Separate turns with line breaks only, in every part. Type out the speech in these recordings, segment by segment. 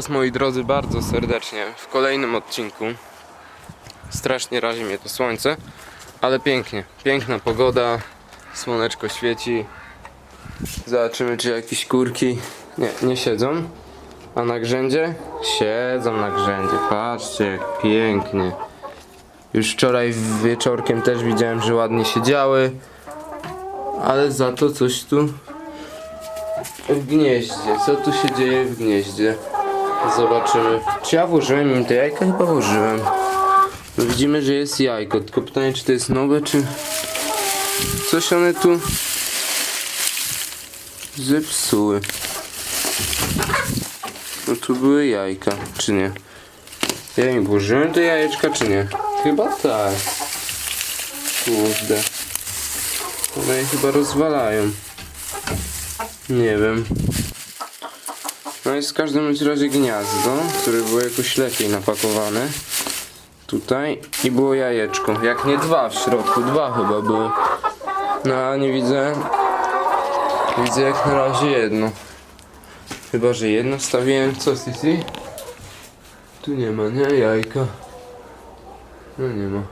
Was moi drodzy bardzo serdecznie w kolejnym odcinku. Strasznie razi mnie to słońce, ale pięknie. Piękna pogoda, słoneczko świeci. Zobaczymy czy jakieś kurki nie, nie siedzą. A na grzędzie? Siedzą na grzędzie. Patrzcie jak pięknie. Już wczoraj wieczorkiem też widziałem, że ładnie siedziały. Ale za to coś tu w gnieździe. Co tu się dzieje w gnieździe? Zobaczymy. Czy ja włożyłem im te jajka? Chyba włożyłem. Widzimy, że jest jajko. Tylko pytanie, czy to jest nowe, czy... Coś one tu... Zepsuły. No tu były jajka, czy nie? Ja im włożyłem te jajeczka, czy nie? Chyba tak. Kurde. One je chyba rozwalają. Nie wiem. No jest w każdym razie gniazdo, które było jakoś lepiej napakowane. Tutaj i było jajeczko. Jak nie dwa w środku, dwa chyba były. No a nie widzę. Widzę jak na razie jedno. Chyba, że jedno wstawiłem. Co Sisi? Tu nie ma, nie? Jajka. No nie ma.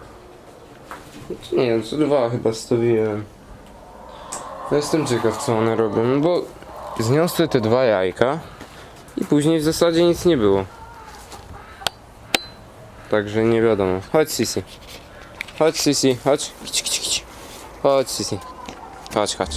Znaczy Nie wiem, co dwa chyba stawiłem. No jestem ciekaw co one robią, bo zniosły te dwa jajka i później w zasadzie nic nie było. Także nie wiadomo. Chodź Sisi. Chodź Sisi, chodź. Chodź Sisi. Chodź, chodź.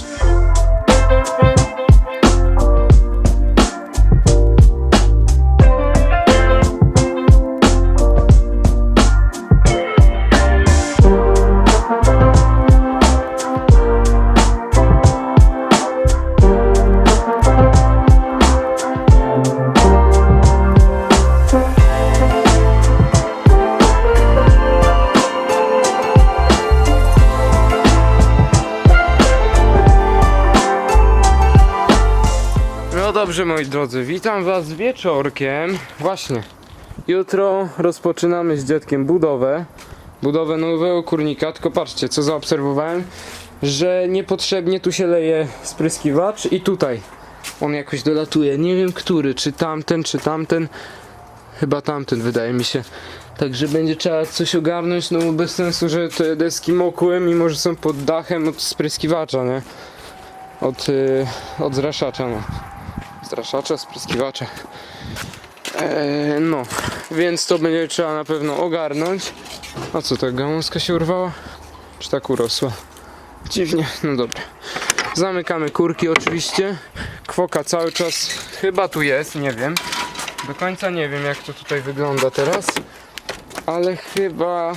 Witam was wieczorkiem. Właśnie, jutro rozpoczynamy z dziadkiem budowę. Budowę nowego kurnika, tylko patrzcie co zaobserwowałem, że niepotrzebnie tu się leje spryskiwacz i tutaj on jakoś dolatuje. Nie wiem który, czy tamten, czy tamten. Chyba tamten wydaje mi się. Także będzie trzeba coś ogarnąć, no bo bez sensu, że te deski mokły, mimo że są pod dachem od spryskiwacza, nie? Od, yy, od zraszacza, no straszacza, spryskiwacza. Eee, no, więc to będzie trzeba na pewno ogarnąć. A co, ta gałązka się urwała? Czy tak urosła? Dziwnie, no dobra. Zamykamy kurki oczywiście. Kwoka cały czas chyba tu jest, nie wiem. Do końca nie wiem jak to tutaj wygląda teraz. Ale chyba...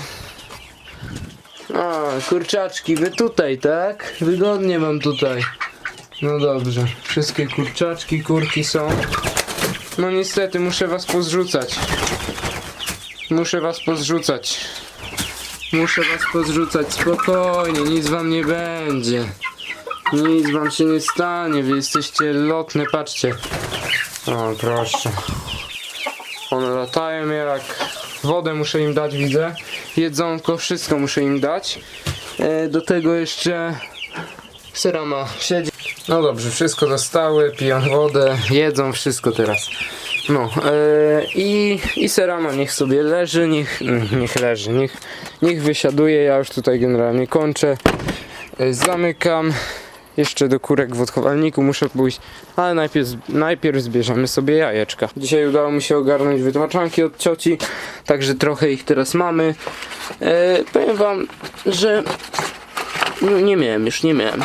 A, kurczaczki, wy tutaj, tak? Wygodnie mam tutaj. No dobrze, wszystkie kurczaczki, kurki są. No niestety, muszę was pozrzucać. Muszę was pozrzucać. Muszę was pozrzucać, spokojnie, nic wam nie będzie. Nic wam się nie stanie, wy jesteście lotne, patrzcie. O, proszę. One latają jak... Wodę muszę im dać, widzę. Jedzonko, wszystko muszę im dać. E, do tego jeszcze... Serama siedzi. No dobrze, wszystko dostały, piją wodę, jedzą wszystko teraz. No e, i, i Serama niech sobie leży, niech, niech leży, niech, niech wysiaduje. Ja już tutaj generalnie kończę. E, zamykam. Jeszcze do kurek w odchowalniku muszę pójść, ale najpierw, najpierw zbierzemy sobie jajeczka. Dzisiaj udało mi się ogarnąć wytłaczanki od cioci, także trochę ich teraz mamy. E, powiem wam, że no, nie miałem, już nie miałem.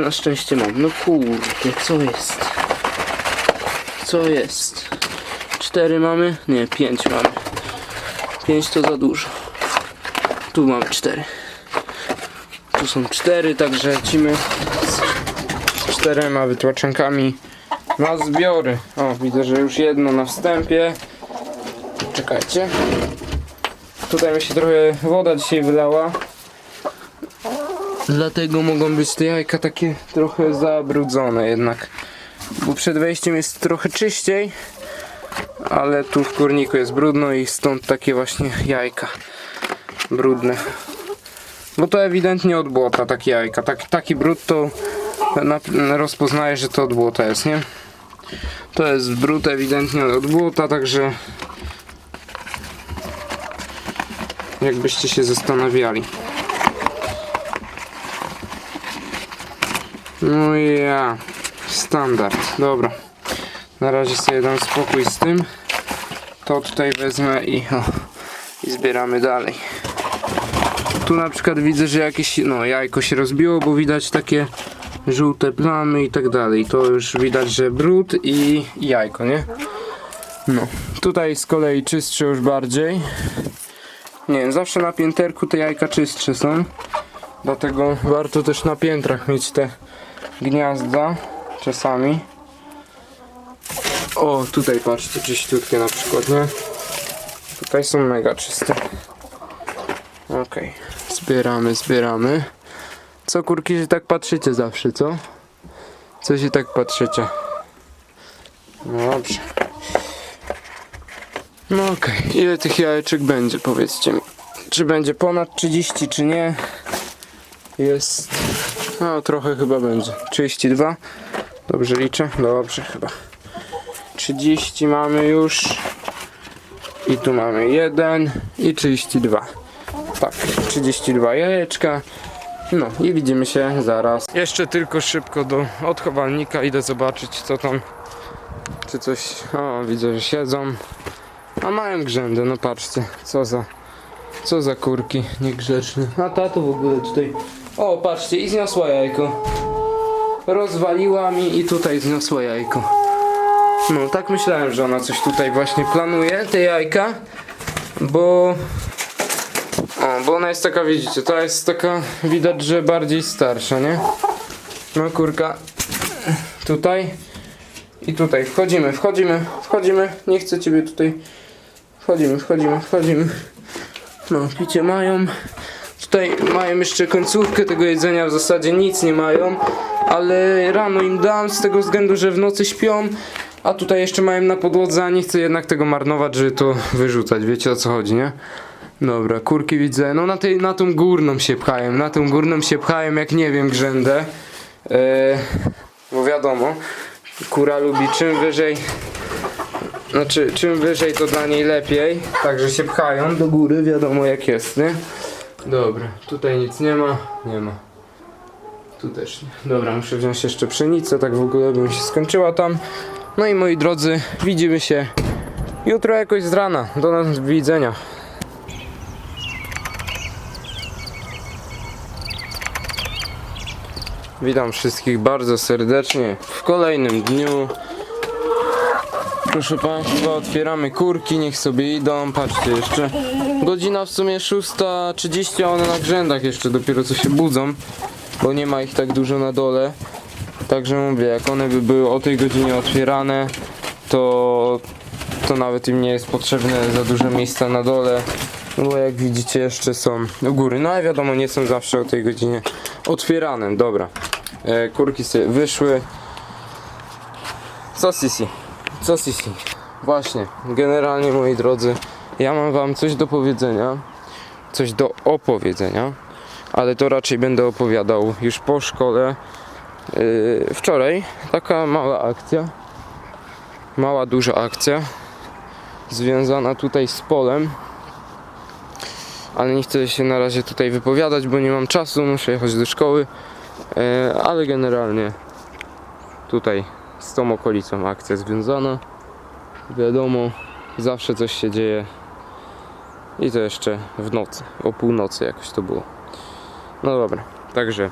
Na szczęście mam. No kurde, co jest? Co jest? Cztery mamy? Nie, pięć mamy. Pięć to za dużo. Tu mamy cztery. Tu są cztery, także lecimy z, czterema wytłaczankami na zbiory. O, widzę, że już jedno na wstępie. Czekajcie. Tutaj mi się trochę woda dzisiaj wylała. Dlatego mogą być te jajka takie trochę zabrudzone jednak. Bo przed wejściem jest trochę czyściej, ale tu w kurniku jest brudno i stąd takie właśnie jajka brudne. Bo to ewidentnie od błota takie jajka. Tak, taki brud to na, rozpoznaje, że to od błota jest, nie? To jest brud ewidentnie od błota, także jakbyście się zastanawiali. No ja, standard, dobra. Na razie sobie dam spokój z tym. To tutaj wezmę i, o, i zbieramy dalej. Tu na przykład widzę, że jakieś no, jajko się rozbiło, bo widać takie żółte plamy i tak dalej. To już widać, że brud i jajko, nie? No, tutaj z kolei czystsze już bardziej. Nie wiem, zawsze na pięterku te jajka czystsze są. Dlatego warto też na piętrach mieć te gniazda czasami. O, tutaj patrzcie, czyściutkie na przykład, nie? Tutaj są mega czyste. Okej, zbieramy, zbieramy. Co kurki, że tak patrzycie zawsze, co? Co się tak patrzycie? No dobrze. No okej, ile tych jajeczek będzie, powiedzcie mi. Czy będzie ponad 30, czy nie? Jest... No trochę chyba będzie. 32? Dobrze liczę? Dobrze chyba. 30 mamy już. I tu mamy 1 i 32. Tak, 32 jajeczka. No i widzimy się zaraz. Jeszcze tylko szybko do odchowalnika idę zobaczyć co tam. Czy coś. O, widzę, że siedzą. A mają grzędy, no patrzcie. Co za. Co za kurki niegrzeczne. A ta to w ogóle tutaj. O, patrzcie, i zniosła jajko. Rozwaliła mi i tutaj zniosła jajko. No, tak myślałem, że ona coś tutaj właśnie planuje, te jajka. Bo o, bo ona jest taka, widzicie, to jest taka, widać, że bardziej starsza, nie? No kurka, tutaj i tutaj, wchodzimy, wchodzimy, wchodzimy, nie chcę ciebie tutaj, wchodzimy, wchodzimy, wchodzimy. No, picie mają, tutaj mają jeszcze końcówkę tego jedzenia, w zasadzie nic nie mają, ale rano im dam z tego względu, że w nocy śpią, a tutaj jeszcze mają na podłodze, a nie chcę jednak tego marnować, żeby to wyrzucać, wiecie o co chodzi, nie? Dobra, kurki widzę. No na, tej, na tą górną się pchają. Na tą górną się pchają, jak nie wiem, grzędę. E, bo wiadomo, kura lubi czym wyżej. Znaczy, czym wyżej to dla niej lepiej. Także się pchają do góry, wiadomo jak jest, nie? Dobra, tutaj nic nie ma. Nie ma. Tu też nie. Dobra, muszę wziąć jeszcze pszenicę, tak w ogóle bym się skończyła tam. No i moi drodzy, widzimy się jutro jakoś z rana. Do nas widzenia. Witam wszystkich bardzo serdecznie w kolejnym dniu. Proszę Państwa, otwieramy kurki, niech sobie idą. Patrzcie jeszcze. Godzina w sumie 6.30, a one na grzędach jeszcze dopiero co się budzą, bo nie ma ich tak dużo na dole. Także mówię, jak one by były o tej godzinie otwierane, to, to nawet im nie jest potrzebne za dużo miejsca na dole. Bo jak widzicie jeszcze są u góry. No ale wiadomo, nie są zawsze o tej godzinie otwierane. Dobra. E, kurki sobie wyszły. Co Sisi? Co Sisi? Właśnie, generalnie moi drodzy, ja mam wam coś do powiedzenia, coś do opowiedzenia, ale to raczej będę opowiadał już po szkole. Yy, wczoraj taka mała akcja, mała duża akcja związana tutaj z polem, ale nie chcę się na razie tutaj wypowiadać, bo nie mam czasu, muszę jechać do szkoły. E, ale generalnie tutaj z tą okolicą akcja związana. Wiadomo, zawsze coś się dzieje i to jeszcze w nocy, o północy jakoś to było. No dobra, także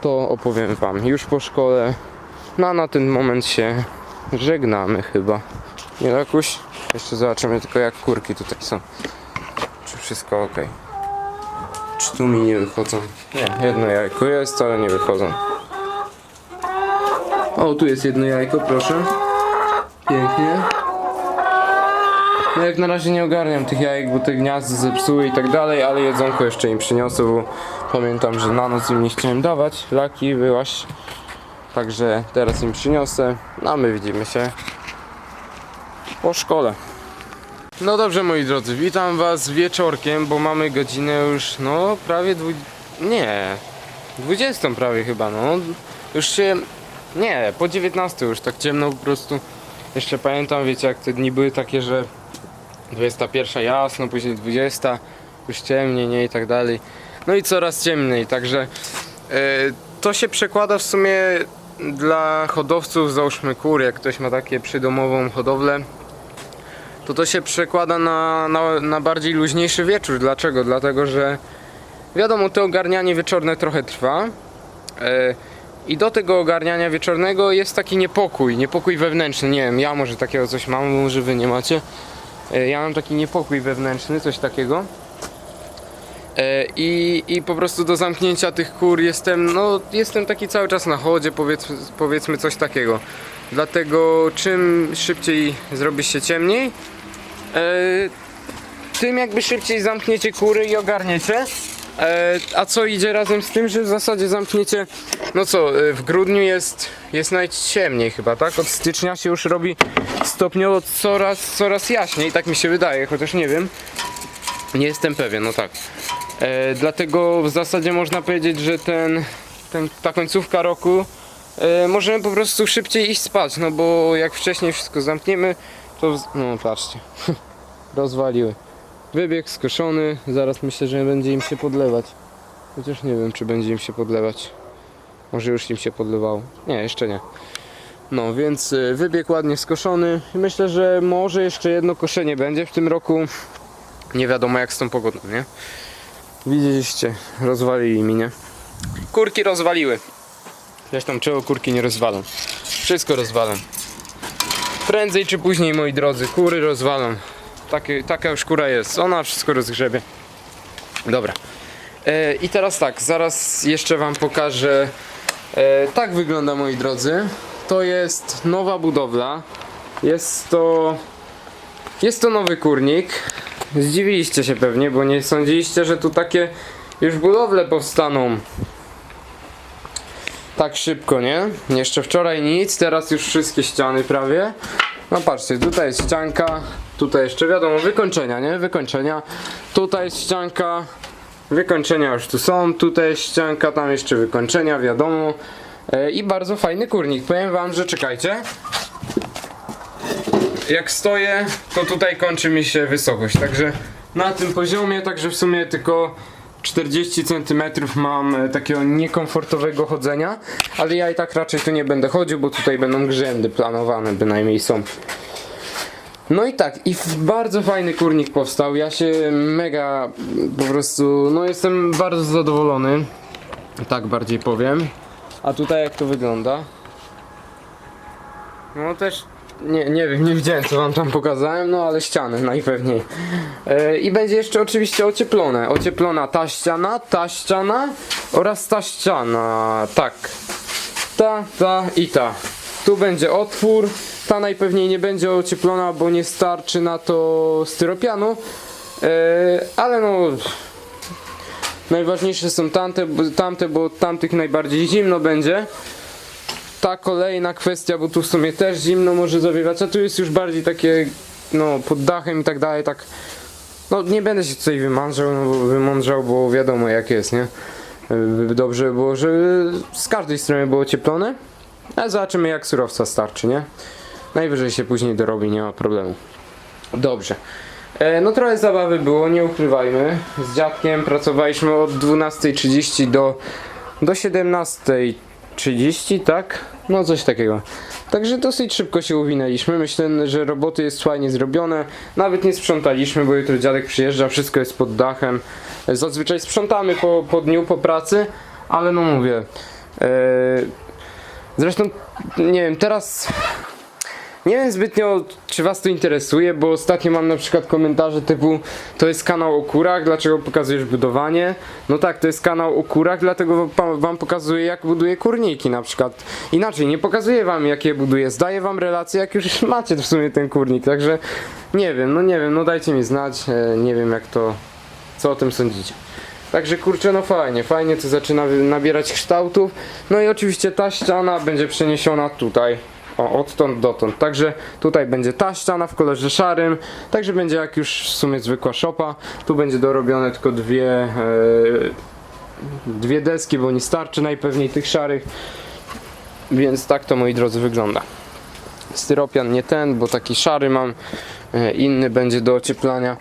to opowiem Wam już po szkole. No na ten moment się żegnamy chyba. Nie jakoś? Jeszcze zobaczymy tylko jak kurki tutaj są. Czy wszystko ok? Czy tu mi nie wychodzą? Nie, jedno jajko jest, ale nie wychodzą. O, tu jest jedno jajko, proszę. Pięknie. No jak na razie nie ogarniam tych jajek, bo te gniazdy zepsuły i tak dalej, ale jedzonko jeszcze im przyniosę, bo pamiętam, że na noc im nie chciałem dawać. Laki, byłaś. Także teraz im przyniosę, no a my widzimy się po szkole. No dobrze moi drodzy, witam was wieczorkiem, bo mamy godzinę już, no prawie dwu... nie, 20 prawie chyba, no. Już się, nie, po 19 już tak ciemno po prostu. Jeszcze pamiętam, wiecie, jak te dni były takie, że 21 jasno, później 20, już ciemniej, nie i tak dalej. No i coraz ciemniej, także e, to się przekłada w sumie dla hodowców, załóżmy kur, jak ktoś ma takie przydomową hodowlę, to to się przekłada na, na, na bardziej luźniejszy wieczór. Dlaczego? Dlatego, że wiadomo, to ogarnianie wieczorne trochę trwa. E, I do tego ogarniania wieczornego jest taki niepokój, niepokój wewnętrzny. Nie wiem, ja może takiego coś mam, może wy nie macie. E, Ja mam taki niepokój wewnętrzny, coś takiego. E, I, I po prostu do zamknięcia tych kur jestem, no jestem taki cały czas na chodzie, powiedzmy, powiedzmy coś takiego. Dlatego czym szybciej zrobi się ciemniej, e, tym jakby szybciej zamkniecie kury i ogarniecie. E, a co idzie razem z tym, że w zasadzie zamkniecie, no co, e, w grudniu jest, jest najciemniej chyba, tak? Od stycznia się już robi stopniowo coraz, coraz jaśniej, tak mi się wydaje, chociaż nie wiem. Nie jestem pewien, no tak. E, dlatego w zasadzie można powiedzieć, że ten, ten, ta końcówka roku e, możemy po prostu szybciej iść spać, no bo jak wcześniej wszystko zamkniemy, to... w- No patrzcie, rozwaliły. Wybieg skoszony, zaraz myślę, że będzie im się podlewać. Chociaż nie wiem, czy będzie im się podlewać. Może już im się podlewało. Nie, jeszcze nie. No, więc y, wybieg ładnie skoszony. Myślę, że może jeszcze jedno koszenie będzie w tym roku. Nie wiadomo jak z tą pogodą, nie? Widzieliście, rozwalili mi, nie? Kurki rozwaliły. Zresztą czego kurki nie rozwalą? Wszystko rozwalą. Prędzej czy później, moi drodzy, kury rozwalą. Taka już kura jest. Ona wszystko rozgrzebie. Dobra. E, I teraz tak, zaraz jeszcze wam pokażę. E, tak wygląda, moi drodzy. To jest nowa budowla. Jest to. Jest to nowy kurnik. Zdziwiliście się pewnie, bo nie sądziliście, że tu takie już budowle powstaną tak szybko, nie? Jeszcze wczoraj nic, teraz już wszystkie ściany prawie. No patrzcie, tutaj jest ścianka, tutaj jeszcze wiadomo, wykończenia, nie? Wykończenia. Tutaj ścianka, wykończenia już tu są, tutaj ścianka, tam jeszcze wykończenia, wiadomo. E, I bardzo fajny kurnik. Powiem wam, że czekajcie. Jak stoję, to tutaj kończy mi się wysokość, także na tym poziomie, także w sumie tylko 40 cm mam e, takiego niekomfortowego chodzenia, ale ja i tak raczej tu nie będę chodził, bo tutaj będą grzędy planowane, bynajmniej są. No i tak, i bardzo fajny kurnik powstał. Ja się mega po prostu, no jestem bardzo zadowolony. Tak bardziej powiem. A tutaj jak to wygląda? No też nie, nie wiem, nie widziałem co wam tam pokazałem, no ale ściany najpewniej. E, I będzie jeszcze oczywiście ocieplone. Ocieplona ta ściana, ta ściana oraz ta ściana. Tak. Ta, ta i ta. Tu będzie otwór. Ta najpewniej nie będzie ocieplona, bo nie starczy na to styropianu. E, ale no. Najważniejsze są tamte, tamte, bo tamtych najbardziej zimno będzie ta kolejna kwestia, bo tu w sumie też zimno może zawiewać, a tu jest już bardziej takie, no, pod dachem i tak dalej, tak, no, nie będę się tutaj wymądrzał, no, wymądrzał, bo wiadomo jak jest, nie? Yy, Dobrze by było, żeby z każdej strony było cieplone, ale zobaczymy jak surowca starczy, nie? Najwyżej się później dorobi, nie ma problemu. Dobrze. E, no trochę zabawy było, nie ukrywajmy. Z dziadkiem pracowaliśmy od 12.30 do, do 17.30, tak? No coś takiego. Także dosyć szybko się uwinęliśmy. Myślę, że roboty jest fajnie zrobione. Nawet nie sprzątaliśmy, bo jutro dziadek przyjeżdża, wszystko jest pod dachem. E, Zazwyczaj sprzątamy po, po dniu, po pracy, ale no mówię. E, zresztą, nie wiem, teraz nie wiem zbytnio, czy was to interesuje, bo ostatnio mam na przykład komentarze typu to jest kanał o kurach, dlaczego pokazujesz budowanie? No tak, to jest kanał o kurach, dlatego wam pokazuję jak buduję kurniki na przykład. Inaczej, nie pokazuję wam jak je buduję, zdaję wam relację jak już macie w sumie ten kurnik, także nie wiem, no nie wiem, no dajcie mi znać, e, nie wiem jak to, co o tym sądzicie. Także kurczę, no fajnie, fajnie to zaczyna nabierać kształtów. No i oczywiście ta ściana będzie przeniesiona tutaj. O, odtąd dotąd. Także tutaj będzie ta ściana w kolorze szarym. Także będzie jak już w sumie zwykła szopa. Tu będzie dorobione tylko dwie, e, dwie deski, bo nie starczy najpewniej tych szarych. Więc tak to moi drodzy wygląda. styropian nie ten, bo taki szary mam, e, inny będzie do ocieplania.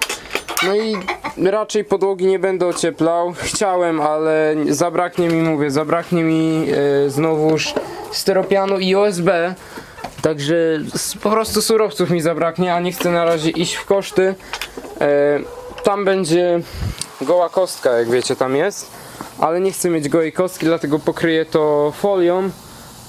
No i raczej podłogi nie będę ocieplał. Chciałem, ale zabraknie mi, mówię, zabraknie mi e, znowuż styropianu i OSB. Także po prostu surowców mi zabraknie, a nie chcę na razie iść w koszty. E, tam będzie goła kostka, jak wiecie, tam jest. Ale nie chcę mieć gołej kostki, dlatego pokryję to folią.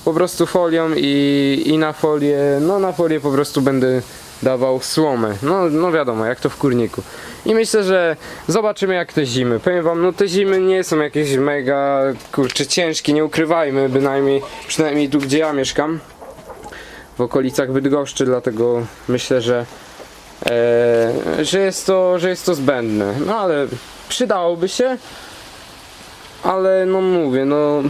Po prostu folią i, i na folię, no na folię po prostu będę dawał słomę. No, no wiadomo, jak to w kurniku. I myślę, że zobaczymy jak te zimy. Powiem wam, no te zimy nie są jakieś mega, kurczę, ciężkie, nie ukrywajmy, bynajmniej, przynajmniej tu gdzie ja mieszkam. W okolicach Bydgoszczy, dlatego myślę, że e, że, jest to, że jest to zbędne. No ale przydałoby się, ale no mówię, no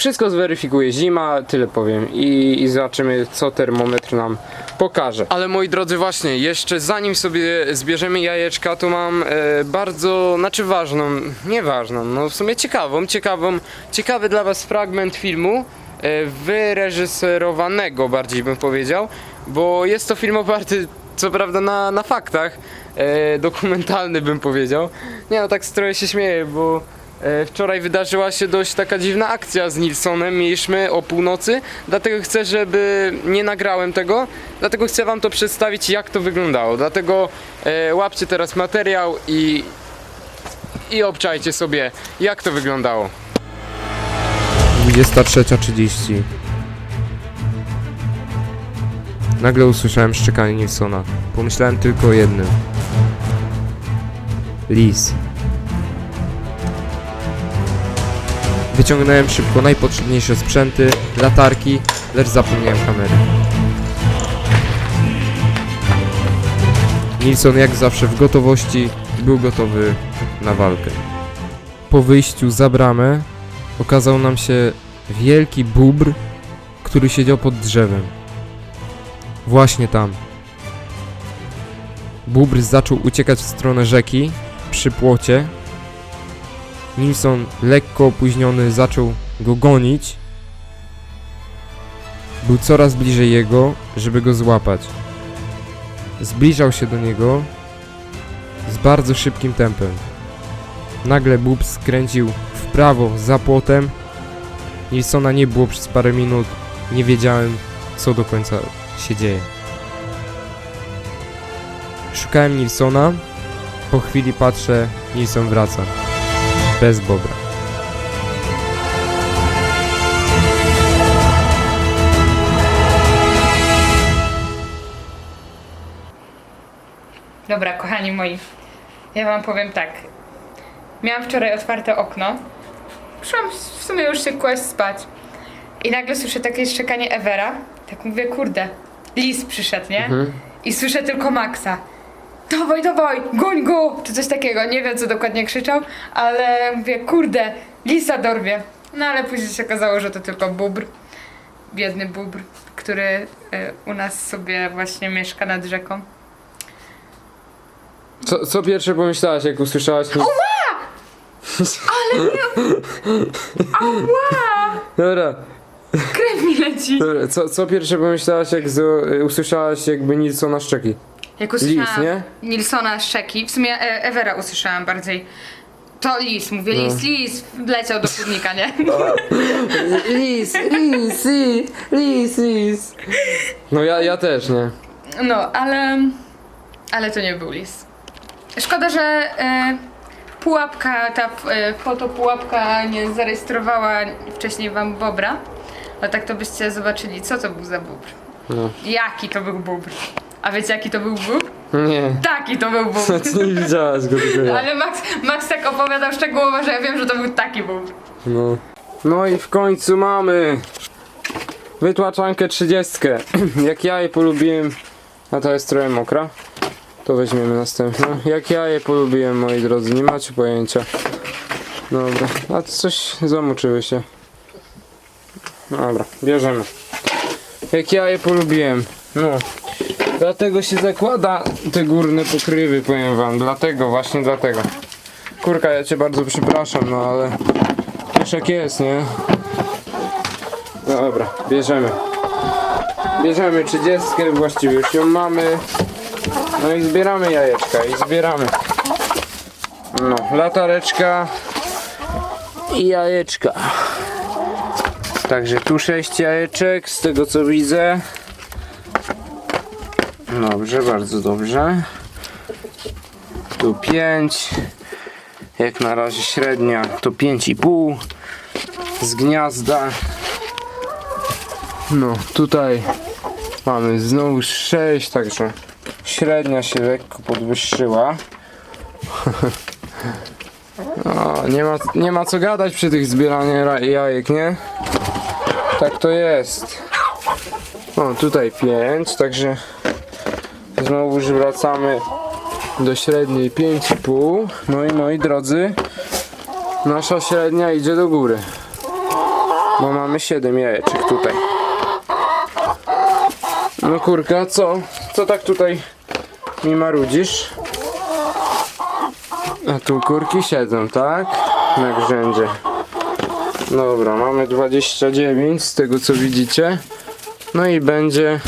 wszystko zweryfikuje zima, tyle powiem i, i zobaczymy co termometr nam pokaże. Ale moi drodzy właśnie, jeszcze zanim sobie zbierzemy jajeczka, to mam e, bardzo, znaczy ważną, nieważną, no w sumie ciekawą, ciekawą, ciekawy dla was fragment filmu e, wyreżyserowanego bardziej bym powiedział, bo jest to film oparty co prawda na, na faktach, e, dokumentalny bym powiedział. Nie no, tak trochę się śmieję, bo wczoraj wydarzyła się dość taka dziwna akcja z Nilsonem, mieliśmy o północy, dlatego chcę, żeby nie nagrałem tego, dlatego chcę wam to przedstawić jak to wyglądało, dlatego e, łapcie teraz materiał i, i obczajcie sobie jak to wyglądało. 23.30 Nagle usłyszałem szczekanie Nilsona. Pomyślałem tylko o jednym. Lis. Wyciągnąłem szybko najpotrzebniejsze sprzęty, latarki, lecz zapomniałem kamery. Nilson jak zawsze w gotowości był gotowy na walkę. Po wyjściu za bramę okazał nam się wielki bóbr, który siedział pod drzewem. Właśnie tam. Bóbr zaczął uciekać w stronę rzeki przy płocie. Nilsson, lekko opóźniony, zaczął go gonić. Był coraz bliżej jego, żeby go złapać. Zbliżał się do niego z bardzo szybkim tempem. Nagle Bób skręcił w prawo za płotem. Nilsona nie było przez parę minut. Nie wiedziałem, co do końca się dzieje. Szukałem Nilsona. Po chwili patrzę, Nilson wraca. Bez Bobra.
Dobra, kochani moi, ja wam powiem tak. Miałam wczoraj otwarte okno. Szłam w sumie już się kłaść spać. I nagle słyszę takie szczekanie Evera. Tak mówię, kurde, lis przyszedł, nie? I słyszę tylko Maxa. Dawaj, dawaj, goń go! Czy coś takiego. Nie wiem, co dokładnie krzyczał, ale mówię, kurde, lisa dorwie. No ale później się okazało, że to tylko bóbr. Biedny bóbr, który y, u nas sobie właśnie mieszka nad rzeką.
Co, co pierwsze pomyślałaś, jak usłyszałaś?
Ała!
Dobra,
Krew mi leci.
dobra. Co, co pierwsze pomyślałaś, jak z, usłyszałaś jakby Nilsona szczeki?
Jak usłyszałam
Lis, nie?
Nilsona Szczeki, w sumie e, Evera usłyszałam bardziej. To lis, mówię
No.
lis, lis, wleciał do kurnika, nie?
Lis, lis, lis, lis, lis. No ja, ja też, nie?
No, ale... Ale to nie był lis. Szkoda, że e, pułapka, ta e, fotopułapka nie zarejestrowała wcześniej wam bobra. Bo tak to byście zobaczyli, co to był za bóbr.
No.
Jaki to był bóbr. A wiecie, jaki to był bóbr?
Nie.
Taki to był.
No ty nie widziałaś go tylko ja.
Ale Max, Max tak opowiadał szczegółowo, że ja wiem, że to był taki bóbr.
No. No i w końcu mamy wytłaczankę 30. Jak ja je polubiłem, a ta jest trochę mokra, to weźmiemy następną. Jak ja je polubiłem, moi drodzy, nie macie pojęcia. Dobra, a coś zamoczyły się. Dobra, bierzemy. Jak ja je polubiłem, no. Dlatego się zakłada te górne pokrywy, powiem wam. Dlatego, właśnie dlatego. Kurka, ja cię bardzo przepraszam, no ale wiesz jak jest, nie? Dobra, bierzemy. Bierzemy 30, właściwie już ją mamy. No i zbieramy jajeczka i zbieramy. No, latareczka i jajeczka. Także tu 6 jajeczek, z tego co widzę. Dobrze, bardzo dobrze. Tu 5. Jak na razie średnia to 5,5 z gniazda. No, tutaj mamy znowu 6, także średnia się lekko podwyższyła. No, nie, ma, nie ma co gadać przy tych zbieraniu ra- jajek, nie? Tak to jest. O, tutaj 5, także znowu już wracamy do średniej 5,5. No i moi drodzy, nasza średnia idzie do góry. Bo mamy 7 jajeczek tutaj. No kurka, co? Co tak tutaj mi marudzisz? A tu kurki siedzą, tak? Na grzędzie. Dobra, mamy 29 z tego co widzicie. No i będzie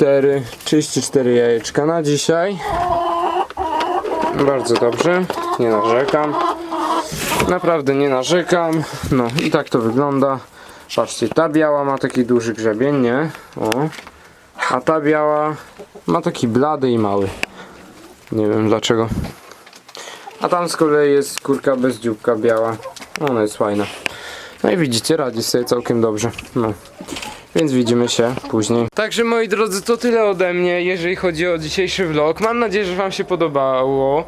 34, 34 jajeczka na dzisiaj. Bardzo dobrze, nie narzekam. Naprawdę nie narzekam. No i tak to wygląda. Patrzcie, ta biała ma taki duży grzebień, nie? O. A ta biała ma taki blady i mały. Nie wiem dlaczego. A tam z kolei jest kurka bez dzióbka biała. Ona jest fajna. No i widzicie, radzi sobie całkiem dobrze. No. Więc widzimy się później. Także moi drodzy, to tyle ode mnie, jeżeli chodzi o dzisiejszy vlog. Mam nadzieję, że wam się podobało.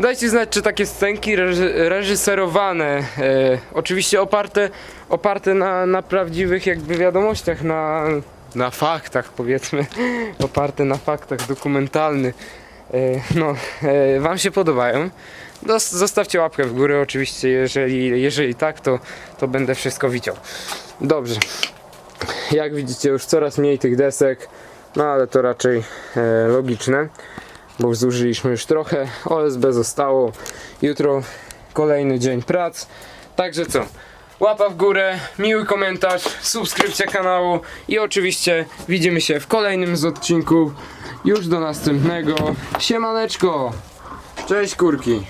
Dajcie znać, czy takie scenki reży- reżyserowane, e, oczywiście oparte, oparte na, na prawdziwych jakby wiadomościach, na, na faktach powiedzmy, oparte na faktach dokumentalnych, e, no, e, wam się podobają. Zostawcie łapkę w górę oczywiście, jeżeli, jeżeli tak, to, to będę wszystko widział. Dobrze. Jak widzicie już coraz mniej tych desek, no ale to raczej e, logiczne, bo zużyliśmy już trochę, OSB zostało, jutro kolejny dzień prac, także co, łapa w górę, miły komentarz, subskrypcja kanału i oczywiście widzimy się w kolejnym z odcinków, już do następnego, siemaneczko, cześć kurki.